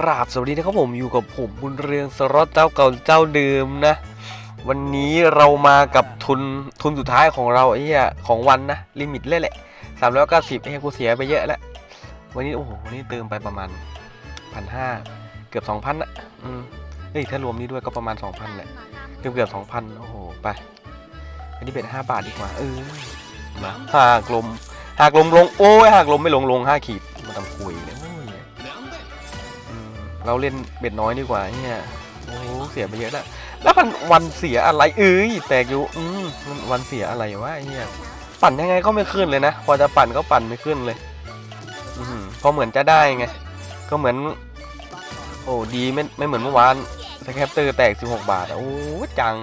ราบสวัสดีนะครับผมอยู่กับผมบุญเรืองสรอตเจ้าเก่าเจ้าเดิมนะ วันนี้เรามากับทุนทุนสุดท้ายของเราไอ้เหี้ยของวันนะลิมิตเลยแหละสามร้อยเก้าสิบไอ้เหี้ยกูเสียไปเยอะแล้ววันนี้โอ้โหวันนี้เติมไปประมาณพันห้าเกือบสองพันอะอืมเฮ้ยถ้ารวมนี้ด้วยก็ประมาณสองพันแหละเกือบเกือบสองพันโอ้โหไป อันนี้เป็นห้าบาทดีกว่าเออมาหากลมหากลมลงโอ้ยหากลมไม่ลงลงห้าขีดมาทำคุยเลย เราเล่นเบ็ดน้อยดีกว่าเนี่ยโอ้โหเสียไปเยอะแล้วแล้วมันวันเสียอะไรเอ้ยแตกอยู่อืมมันวันเสียอะไรวะไอ้เนี่ยปั่นยังไงก็ไม่ขึ้นเลยนะพอจะปั่นก็ปั่นไม่ขึ้นเลยอืมพอเหมือนจะได้ไงก็เหมือน โอ้ดีไม่ไม่เหมือนเมื่อวานสแคปเตอร์แตก 16 บาทอะโอ้จัง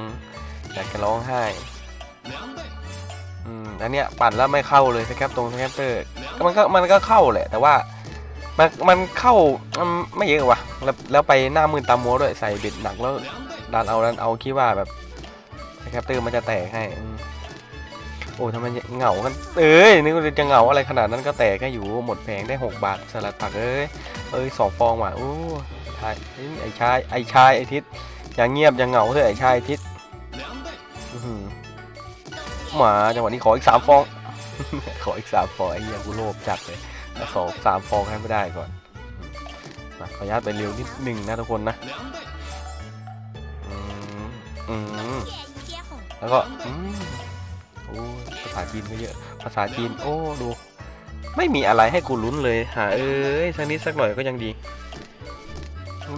อยากจะร้องไห้อืมอันเนี้ยปั่นแล้วไม่เข้าเลยสแคปตรงสแคปเตอร์มันก็มันก็เข้าแหละแต่ว่า มันมันเข้าไม่เยอะว่ะ แล้วแล้วไปหน้ามือตามมัวด้วยใส่เบ็ดหนักแล้วดันเอาดันเอาคิดว่าแบบแคปเตอร์มันจะแตกให้ โอ้ทำไมเหงากัน เอ้ยนึกว่าจะเหงาอะไรขนาดนั้นก็แตกแค่อยู่หมดแผงได้ 6 บาทสลัดผักเอ้ยเอ้ยสองฟองว่ะโอ้ชายไอ้ชายไอ้ชายไอ้ทิศอย่างเงียบอย่างเหงาเถอะไอ้ชายไอทิศมาจังหวะนี้ขออีกสามฟอง ขออีกสามฟองไอ้เหี้ยกูโลภจัดเลย สองสามฟองให้ไม่ได้ก่อนมาขออนุญาตไปเร็วนิดหนึ่งนะทุกคนนะอืมอืมแล้วก็อืมโอ้ภาษาจีนก็เยอะ ภาษาจีน โอ้ดู ไม่มีอะไรให้กูลุ้นเลย หา เอ้ยสักนิดสักหน่อยก็ยังดี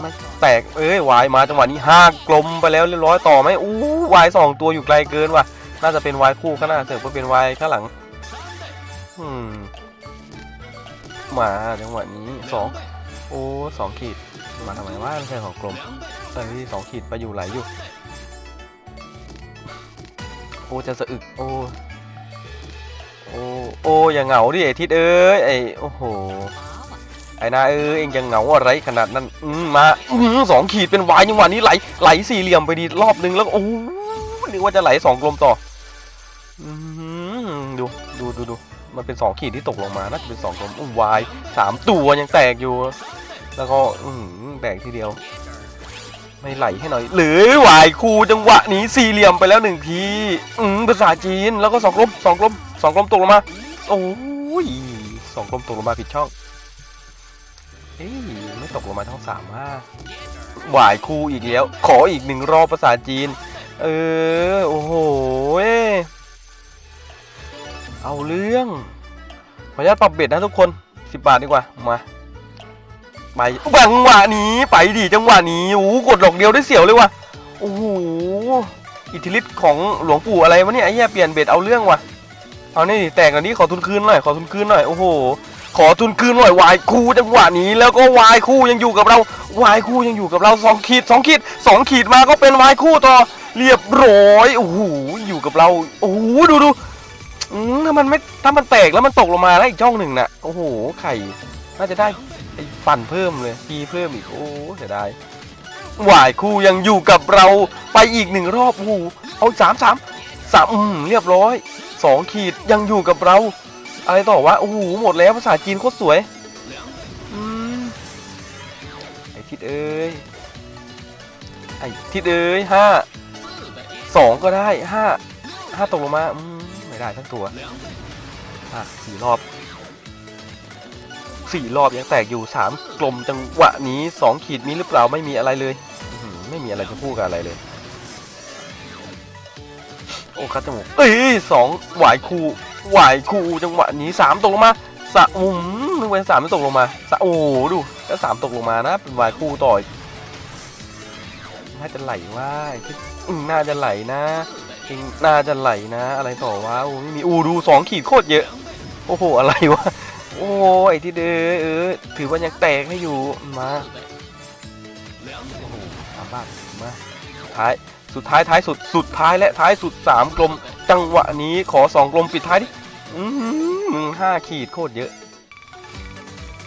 มันแตก เอ้ยวายมาจังหวะนี้ห้ากลมไปแล้วเรียบร้อยต่อไหมอู้วายสองตัวอยู่ไกลเกินว่ะ น่าจะเป็นวายคู่ข้างหน้าเสิร์ฟว่าเป็นวายข้างหลัง อืม มาจังหวะนี้สองโอ้สองขีดมาทำไมว่าไม่ใช่ของกลมเอ้ยสองขีดไปอยู่ไหลอยู่ โอ้จะสะอึกโอ้โอ้โอ้อย่าเหงาดิไอ้ทิศเอ้ยไอ้โอ้โหไอ้นาเอ้ยเองจะเหงาอะไรขนาดนั้นอืมาอืมสองขีดเป็นวายจังหวะนี้ไหลไหลสี่เหลี่ยมไปดีรอบนึงแล้วโอ้นึกว่าจะไหลสองกลมต่ออืม ดูดูดูดูมันเป็นสองขีดที่ตกลงมา น่าจะเป็นสองกลมอุ้ยวายสามตัวยังแตกอยู่ แล้วก็อืแตกทีเดียว ไม่ไหลให้หน่อย หรือวายคูจังหวะนี้สี่เหลี่ยมไปแล้วหนึ่งทีอืมภาษาจีนแล้วก็สองกลมสองกลมสองกลมตกลงมา โอ้ยสองกลมตกลงมาผิดช่องเอ้ยไม่ตกลงมาทั้งสามห้าหวายคูอีกแล้ว ขออีกหนึ่งรอบภาษาจีน เออ โอ้โห เอาเรื่อง ขออนุญาตปรับเบ็ดนะทุกคนสิบบาทดีกว่า มา ไปจังหวะนี้ไปดิจังหวะนี้โอ้โหกดดอกเดียวได้เสียวเลยว่ะ โอ้โห อิทธิฤทธิ์ของหลวงปู่อะไรวะเนี่ยไอ้เหี้ยเปลี่ยนเบ็ดเอาเรื่องว่ะ เอานี่ดิแตกอันนี้ขอทุนคืนหน่อย ขอทุนคืนหน่อย โอ้โห ขอทุนคืนหน่อยวายคู่จังหวะนี้ แล้วก็วายคู่ยังอยู่กับเราวายคู่ยังอยู่กับเราสองขีดสองขีดสองขีดมาก็เป็นวายคู่ต่อ เรียบร้อย โอ้โห อยู่กับเรา โอ้โห ดูดู อืมถ้ามันไม่ถ้ามันแตกแล้วมันตกลงมาแล้วอีกช่องหนึ่งน่ะโอ้โหไข่น่าจะได้ไอ้ปั่นเพิ่มเลยปีเพิ่มอีกโอ้เสียดายหวายคู่ยังอยู่กับเราไปอีกหนึ่งรอบโอ้โหเอาสามสามสามอืมเรียบร้อยสองขีดยังอยู่กับเรา อะไรต่อวะโอ้โหหมดแล้วภาษาจีนโคตรสวยอืมไอ้ทิดเอ้ยไอ้ทิดเอ้ยห้าสองก็ได้ห้าห้าตกลงมาอืม ไม่ได้ทั้งตัวอะสี่รอบสี่รอบยังแตกอยู่สามกลมจังหวะนี้สองขีดมีหรือเปล่าไม่มีอะไรเลยไม่มีอะไรจะพูดกับอะไรเลย โอ้คัดจมูกเอ้ยสองหวายคูหวายคูจังหวะนี้สามตกลงมาสะอืมนึกว่าสามไม่ตกลงมาสะโอ้ดูแล้วสามตกลงมานะ เป็นหวายคู่ต่อยน่าจะไหลว่าน่าจะไหลนะ จริงน่าจะไหลนะ อะไรต่อวะโอ้ไม่มีอูดูสองขีดโคตรเยอะ โอ้โห อะไรวะ โอ้ไอที่เด้อเออ ถือว่ายังแตกให้อยู่ มาโอ้โหทำบ้างมา ท้าย สุดท้ายท้ายสุด สุดท้ายและท้ายสุดสามกลม จังหวะนี้ขอสองกลมปิดท้ายดิ อืมห้าขีดโคตรเยอะ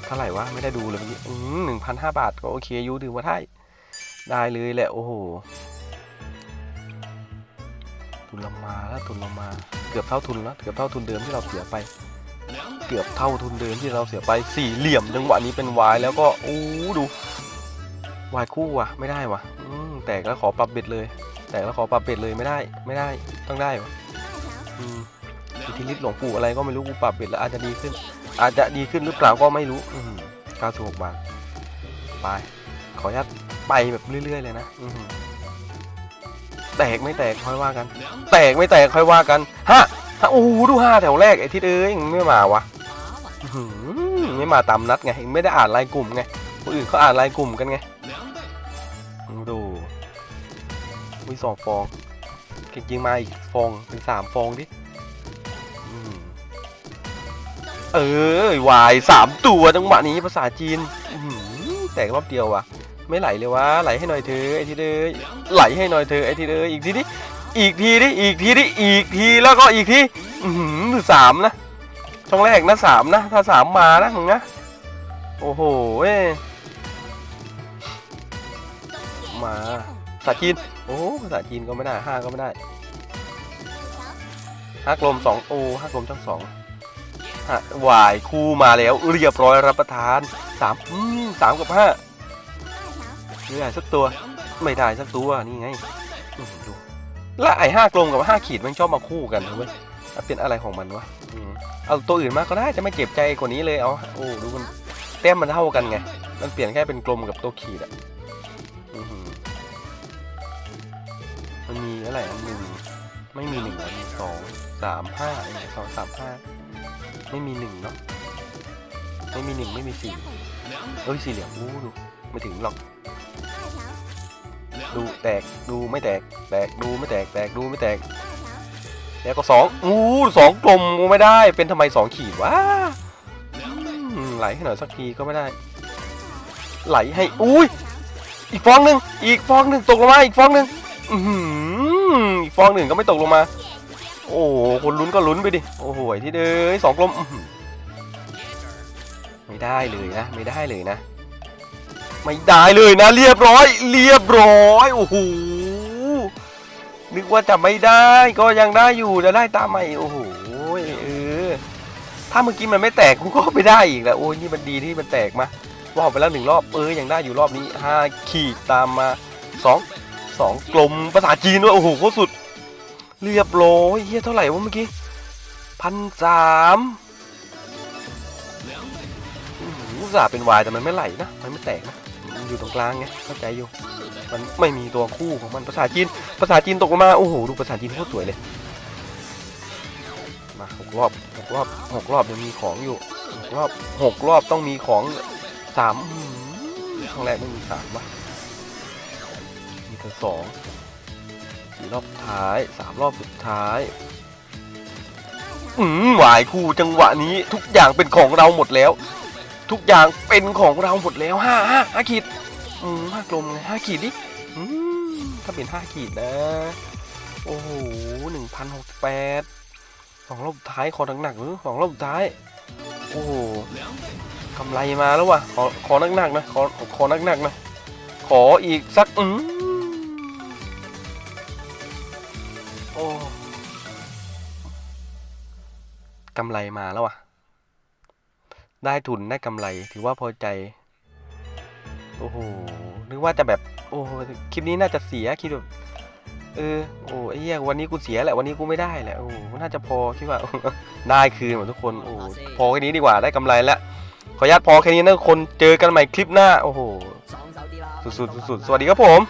เท่าไหร่วะ ไม่ได้ดูเลยเมื่อกี้หนึ่งพันห้าบาทก็โอเคอยูถือว่าได้ ได้เลยแหละ โอ้โห ทุนเรามาแล้วทุนเรามา เกือบเท่าทุนแล้วเกือบเท่าทุนเดิมที่เราเสียไป เกือบเท่าทุนเดิมที่เราเสียไปสี่เหลี่ยมจังหวะนี้เป็นวายแล้วก็โอ้ดูวายคู่ว่ะไม่ได้ว่ะแตกแล้วขอปรับเบ็ดเลย แตกแล้วขอปรับเบ็ดเลยไม่ได้ไม่ได้ต้องได้วะอืมอิทธิฤทธิ์หลวงปู่อะไรก็ไม่รู้กูปรับเบ็ดแล้วอาจจะดีขึ้น อาจจะดีขึ้นหรือเปล่าก็ไม่รู้อืม96บาทไปขออนุญาตไปแบบเรื่อยๆเลยนะ อืม แตกไม่แตกค่อยว่ากัน แตกไม่แตกค่อยว่ากันฮะฮะโอ้โหดูห้าแถวแรกไอ้ทิศเอ้ยยังไม่มาวะไม่มาตามนัดไงไม่ได้อ่านรายกลุ่มไงคนอื่นเขาอ่านรายกลุ่มกันไงดูวิสองฟองจริงมาอีกฟองเป็นสามฟองดิเออวายสามตัวจังหวะนี้ภาษาจีนแตกรอบเดียววะ ไม่ไหลเลยวะไหลให้หน่อยเธอไอ้ทิศเอ้ยไหลให้หน่อยเธอไอ้ทิศเอ้ยอีกทีดิอีกทีดิอีกทีดิอีกทีแล้วก็อีกทีอือสามนะช่องแรกนะสามนะ ถ้าสามมานะมึงนะโอ้โหเว้มาภาษาจีน โอ้ภาษาจีนก็ไม่ได้ห้าก็ไม่ได้ห้ากลมสองโอ้ห้ากลมช่องสองห้าวายคู่มาแล้วเรียบร้อยรับประทานสามสามกับห้า ไม่ได้สักตัว ไม่ได้สักตัวนี่ไงดูและไอ้ห้ากลมกับห้าขีดมันชอบมาคู่กันเว้ยมันเป็นอะไรของมันวะเอาตัวอื่นมาก็ได้จะไม่เจ็บใจกว่านี้เลยเอาโอ้ดูมันแต้มมันเท่ากันไง มันเปลี่ยนแค่เป็นกลมกับตัวขีดอะมันมีอะไรอันหนึ่งไม่มีหนึ่งอันมีสองสามห้าเองสองสามห้าไม่มีหนึ่งเนาะไม่มีหนึ่งไม่มีสี่เอ้ยสี่เหลี่ยมอู้ดูไม่ถึงหรอก ดูแตกดูไม่แตก แตกดูไม่แตกแตกดูไม่แตก แล้วก็สองอู้สองกลมไม่ได้เป็นทำไมสองขีดวะไหลให้หน่อยสักทีก็ไม่ได้ ไหลให้อุ้ยอีกฟองหนึ่งอีกฟองหนึ่งตกลงมาอีกฟองหนึ่งอืออีกฟองหนึ่งก็ไม่ตกลงมา โอ้คนลุ้นก็ลุ้นไปดิโอ้โหที่เด้ยสองกลมไม่ได้เลยนะ ไม่ได้เลยนะ ไม่ได้เลยนะเรียบร้อย เรียบร้อยโอ้โหนึกว่าจะไม่ได้ก็ยังได้อยู่จะได้ตามใหม่โอ้โหเออถ้าเมื่อกี้มันไม่แตกกูก็ไม่ได้อีกแล้วโอ้ยนี่มันดีที่มันแตกมาว่าไปแล้วหนึ่งรอบเออยังได้อยู่รอบนี้ห้าขีดตามมาสองสองกลมภาษาจีนด้วยโอ้โหโคตรสุด เรียบร้อยเฮียเท่าไหร่วะเมื่อกี้พันสามอุตส่าเป็นวายแต่มันไม่ไหลนะมันไม่แตกนะ มันอยู่ตรงกลางไงเข้าใจอยู่ มันไม่มีตัวคู่ของมันภาษาจีนภาษาจีนตกลงมาโอ้โหดูภาษาจีนโคตรสวยเลยมาหกรอบหกรอบหกรอบยังมีของอยู่หกรอบหกรอบต้องมีของสามครั้งแรกไม่มีสามวะมีแต่สองสี่รอบสุดท้ายสามรอบสุดท้ายอืมหวายคู่จังหวะนี้ทุกอย่างเป็นของเราหมดแล้ว ทุกอย่างเป็นของเราหมดแล้วห้าห้าห้าขีดอืมห้ากลมไงห้าขีดดิอืมถ้าเป็นห้าขีดนะ โอ้โหหนึ่งพันหกแปดสองรอบท้ายขอหนักๆหรือสองรอบท้าย โอ้โหกำไรมาแล้ววะขอขอหนักๆนะขอขอหนักๆนะขออีกสักอืมโอ้กำไรมาแล้วว่ะ ได้ทุนได้กำไรถือว่าพอใจ โอ้โห นึกว่าจะแบบ โอ้คลิปนี้น่าจะเสียคิดแบบเออ โอ้ไอ้เหี้ยวันนี้กูเสียแหละ วันนี้กูไม่ได้แหละ โอ้ น่าจะพอคิดว่า ได้คืนหมดทุกคน โอ้ พอแค่นี้ดีกว่า ได้กำไรแล้ว ขออนุญาตพอแค่นี้นะทุกคน เจอกันใหม่คลิปหน้า โอ้โห สุดๆสุดสวัสดีครับผม